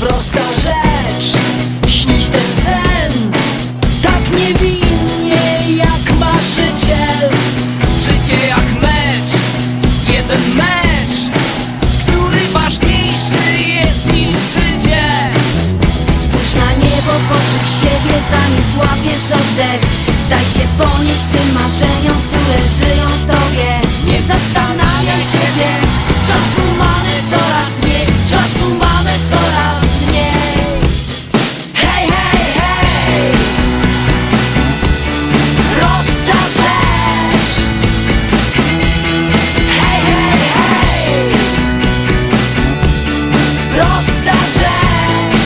prosta rzecz. Śnić ten sen Tak niewinnie jak marzyciel. Życie jak mecz Jeden mecz Który ważniejszy jest niż życie. Spójrz na niebo, poczuj siebie Zanim złapiesz oddech. Daj się ponieść